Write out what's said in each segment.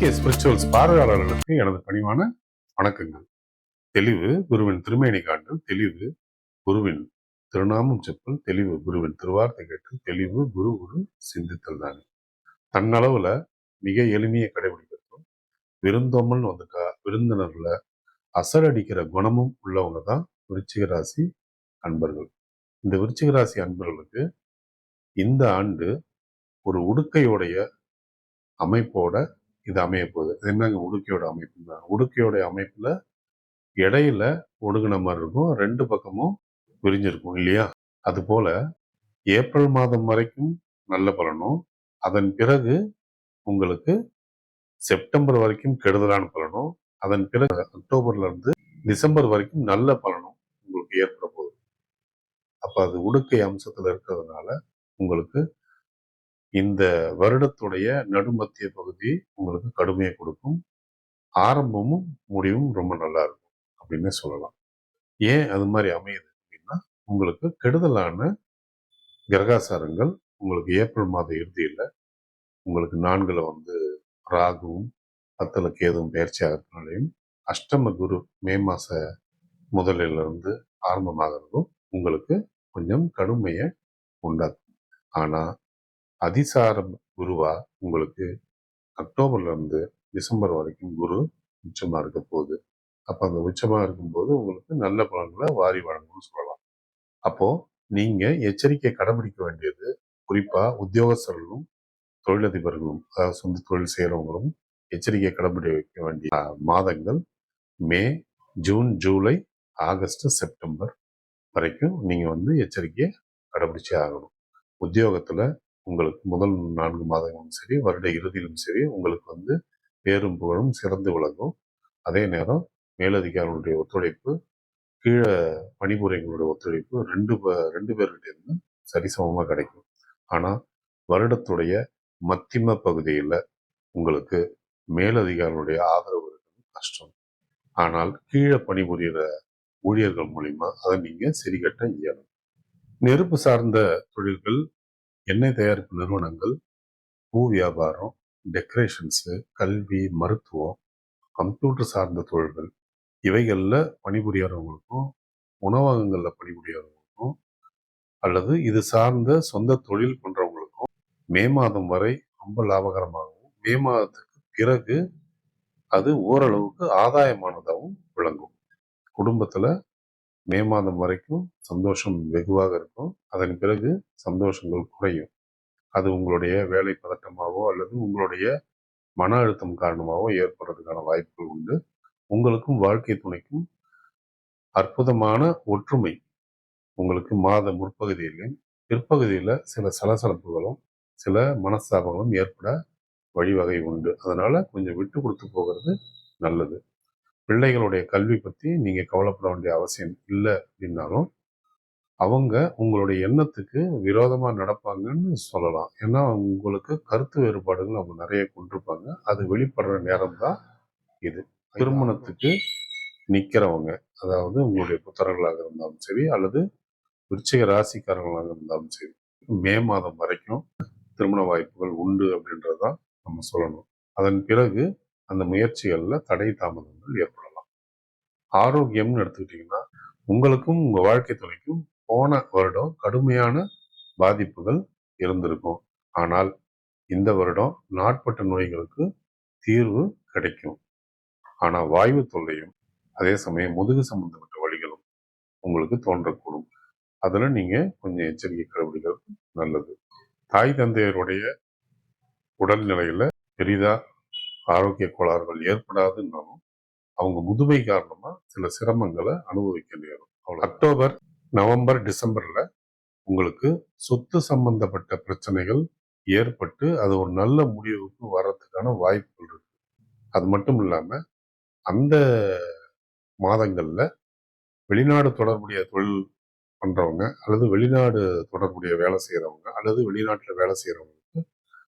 K. Spirituals பார்வையாளர்களுக்கு எனது பணிவான வணக்கங்கள். தெளிவு குருவின் திருமேனி காண்டல் தெளிவு குருவின் திருநாமம் செப்பல் தெளிவு குருவின் திருவார்த்தை கேட்டல் தெளிவு குரு குரு சிந்தித்தல் தானே. தன்னளவுல மிக எளிமையை கடைபிடிக்கிறதும் விருந்தோமல் வந்துட்டா விருந்தினர்ல அசரடிக்கிற குணமும் உள்ளவங்க தான் விருச்சிக ராசி அன்பர்கள். இந்த விருச்சிக ராசி அன்பர்களுக்கு இந்த ஆண்டு ஒரு உடுக்கையுடைய அமைப்போட இது அமைய போகுது. இது என்னங்க? உடுக்கையோட அமைப்பு தான் உடுக்கையோட அமைப்புல இடையில ஒடுங்கின மாதிரி இருக்கும். ரெண்டு பக்கமும் விரிஞ்சிருக்கும் இல்லையா? அது போல ஏப்ரல் மாதம் வரைக்கும் நல்ல பலனும் அதன் பிறகு உங்களுக்கு செப்டம்பர் வரைக்கும் கெடுதலான பலனும் அதன் பிறகு அக்டோபர்ல இருந்து டிசம்பர் வரைக்கும் நல்ல பலனும் உங்களுக்கு ஏற்பட போகுது. அப்போ அது உடுக்கை அம்சத்துல இருக்கிறதுனால உங்களுக்கு இந்த வருடத்துடைய நடுமத்திய பகுதி உங்களுக்கு கடுமையை கொடுக்கும். ஆரம்பமும் முடிவும் ரொம்ப நல்லா இருக்கும் அப்படின்னு சொல்லலாம். ஏன் அது மாதிரி அமையுது அப்படின்னா உங்களுக்கு கெடுதலான கிரகாசாரங்கள் உங்களுக்கு ஏப்ரல் மாத இறுதியில் உங்களுக்கு நான்கில் வந்து ராகுவும் பத்தில் கேதுவும் பயிற்சி ஆகிறதுனாலையும் அஷ்டம குரு மே மாத முதலில் இருந்து ஆரம்பமாகிறதும் உங்களுக்கு கொஞ்சம் கடுமையை உண்டாக்கும். ஆனால் அதிசாரம் குருவா உங்களுக்கு அக்டோபர்ல இருந்து டிசம்பர் வரைக்கும் குரு உச்சமா இருக்க போகுது. அப்ப அந்த உச்சமா இருக்கும்போது உங்களுக்கு நல்ல பலன்களை வாரி வழங்கும்னு சொல்லலாம். அப்போ நீங்க எச்சரிக்கை கடைபிடிக்க வேண்டியது குறிப்பா உத்தியோகஸ்தர்களும் தொழிலதிபர்களும் அதாவது சொந்த தொழில் செய்கிறவங்களும் எச்சரிக்கை கடைபிடிக்க வேண்டிய மாதங்கள் May June July August September வரைக்கும் நீங்க வந்து எச்சரிக்கையை கடைபிடிச்சே ஆகணும். உத்தியோகத்துல உங்களுக்கு முதல் நான்கு மாதங்களும் சரி வருட இறுதியிலும் சரி உங்களுக்கு வந்து பேரும் புகழும் சிறந்து விளங்கும். அதே நேரம் மேலதிகாரிகளுடைய ஒத்துழைப்பு கீழே பணிபுரியங்களுடைய ஒத்துழைப்பு ரெண்டு பே- ரெண்டு பேர்கிட்ட இருந்து கிடைக்கும். ஆனால் வருடத்துடைய மத்திம பகுதியில் உங்களுக்கு மேலதிகாரிகளுடைய ஆதரவு இருக்கிறது கஷ்டம். ஆனால் கீழே பணிபுரிகிற ஊழியர்கள் மூலிமா அதை நீங்கள் சரிகட்ட இயலும். நெருப்பு சார்ந்த தொழில்கள் எண்ணெய் தயாரிப்பு நிறுவனங்கள் பூ வியாபாரம் டெக்கரேஷன்ஸு கல்வி மருத்துவம் கம்ப்யூட்டர் சார்ந்த தொழில்கள் இவைகளில் பணிபுரியறவங்களுக்கும் உணவகங்களில் பணிபுரியறவங்களுக்கும் அல்லது இது சார்ந்த சொந்த தொழில் பண்ணுறவங்களுக்கும் மே மாதம் வரை ரொம்ப லாபகரமாகவும் மே மாதத்துக்கு பிறகு அது ஓரளவுக்கு ஆதாயமானதாகவும் விளங்கும். குடும்பத்தில் மே மாதம் வரைக்கும் சந்தோஷம் வெகுவாக இருக்கும். அதன் பிறகு சந்தோஷங்கள் குறையும். அது உங்களுடைய வேலை பதட்டமாகவோ அல்லது உங்களுடைய மன அழுத்தம் காரணமாகவோ ஏற்படுறதுக்கான வாய்ப்புகள் உண்டு. உங்களுக்கும் வாழ்க்கை துணைக்கும் அற்புதமான ஒற்றுமை. உங்களுக்கு மாத முற்பகுதியிலும் பிற்பகுதியில் சில சலசலப்புகளும் சில மனஸ்தாபங்களும் ஏற்பட வழிவகை உண்டு. அதனால கொஞ்சம் விட்டு கொடுத்து போகிறது நல்லது. பிள்ளைகளுடைய கல்வி பற்றி நீங்கள் கவலைப்பட வேண்டிய அவசியம் இல்லை அப்படின்னாலும் அவங்க உங்களுடைய எண்ணத்துக்கு விரோதமாக நடப்பாங்கன்னு சொல்லலாம். ஏன்னா உங்களுக்கு கருத்து வேறுபாடுகள் அவங்க நிறைய கொண்டிருப்பாங்க. அது வெளிப்படுற நேரம் தான் இது. திருமணத்துக்கு நிற்கிறவங்க அதாவது உங்களுடைய புத்தர்களாக இருந்தாலும் சரி அல்லது விருச்சிக ராசிக்காரங்களாக இருந்தாலும் சரி மே மாதம் வரைக்கும் திருமண வாய்ப்புகள் உண்டு அப்படின்றதான் நம்ம சொல்லணும். அதன் பிறகு அந்த முயற்சிகள்ல தடை தாமதங்கள் ஏற்படலாம். ஆரோக்கியம்னு எடுத்துக்கிட்டிங்கன்னா உங்களுக்கும் உங்க வாழ்க்கை துணைக்கும் போன வருடம் கடுமையான பாதிப்புகள் இருந்திருக்கும். ஆனால் இந்த வருடம் நாட்பட்ட நோய்களுக்கு தீர்வு கிடைக்கும். ஆனால் வாயு தொல்லையும் அதே சமயம் முதுகு சம்பந்தப்பட்ட வழிகளும் உங்களுக்கு தோன்றக்கூடும். அதுல நீங்க கொஞ்சம் எச்சரிக்கை கடைபிடிக்கிறது நல்லது. தாய் தந்தையருடைய உடல்நிலையில பெரிதா ஆரோக்கிய கோளாறுகள் ஏற்படாதுன்னாலும் அவங்க முதுமை காரணமா சில சிரமங்களை அனுபவிக்க நேரும். அக்டோபர் நவம்பர் டிசம்பர்ல உங்களுக்கு சொத்து சம்பந்தப்பட்ட பிரச்சனைகள் ஏற்பட்டு அது ஒரு நல்ல முடிவுக்கு வர்றதுக்கான வாய்ப்புகள் இருக்கு. அது மட்டும் இல்லாம அந்த மாதங்கள்ல வெளிநாடு தொடர்புடைய தொழில் பண்றவங்க அல்லது வெளிநாடு தொடர்புடைய வேலை செய்யறவங்க அல்லது வெளிநாட்டுல வேலை செய்கிறவங்க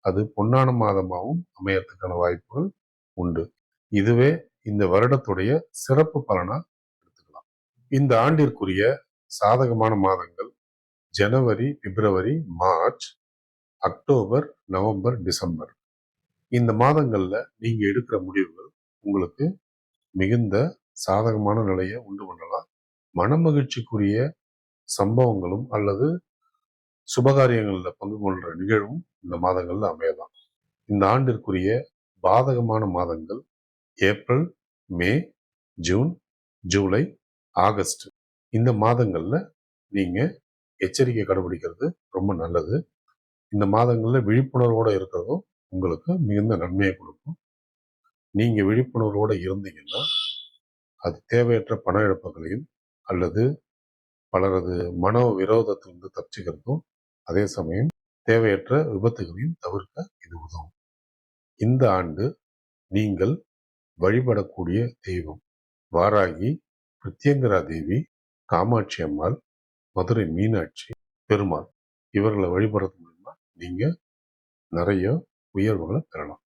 அது பொன்னான மாதமாகவும் அமையறதுக்கான வாய்ப்புகள் உண்டு. இதுவே இந்த வருடத்துடைய சிறப்பு பலனா எடுத்துக்கலாம். இந்த ஆண்டிற்குரிய சாதகமான மாதங்கள் ஜனவரி பிப்ரவரி மார்ச் அக்டோபர் நவம்பர் டிசம்பர். இந்த மாதங்கள்ல நீங்க எடுக்கிற முடிவுகள் உங்களுக்கு மிகுந்த சாதகமான நிலையை உண்டு பண்ணலாம். மனமகிழ்ச்சிக்குரிய சம்பவங்களும் அல்லது சுபகாரியங்களில் பங்கு கொள்ற நிகழ்வும் இந்த மாதங்கள்ல அமையலாம். இந்த ஆண்டிற்குரிய பாதகமான மாதங்கள் April May June July August. இந்த மாதங்கள்ல நீங்க எச்சரிக்கை கடைபிடிக்கிறது ரொம்ப நல்லது. இந்த மாதங்கள்ல விழிப்புணர்வோட இருக்கிறதும் உங்களுக்கு மிகுந்த நன்மையை கொடுக்கும். நீங்க விழிப்புணர்வோட இருந்தீங்கன்னா அது தேவையற்ற பண இழப்புகளையும் அல்லது பலரது மனோ விரோதத்திலிருந்து தப்பிச்சுக்கிறதும் அதே சமயம் தேவையற்ற விபத்துகளையும் தவிர்க்க இது உதவும். இந்த ஆண்டு நீங்கள் வழிபடக்கூடிய தெய்வம் வாராகி பிரத்யங்கரா தேவி காமாட்சி அம்மாள் மதுரை மீனாட்சி பெருமாள் இவர்களை வழிபடுறது மூலமா நீங்க நிறைய உயர்வுகளை பெறலாம்.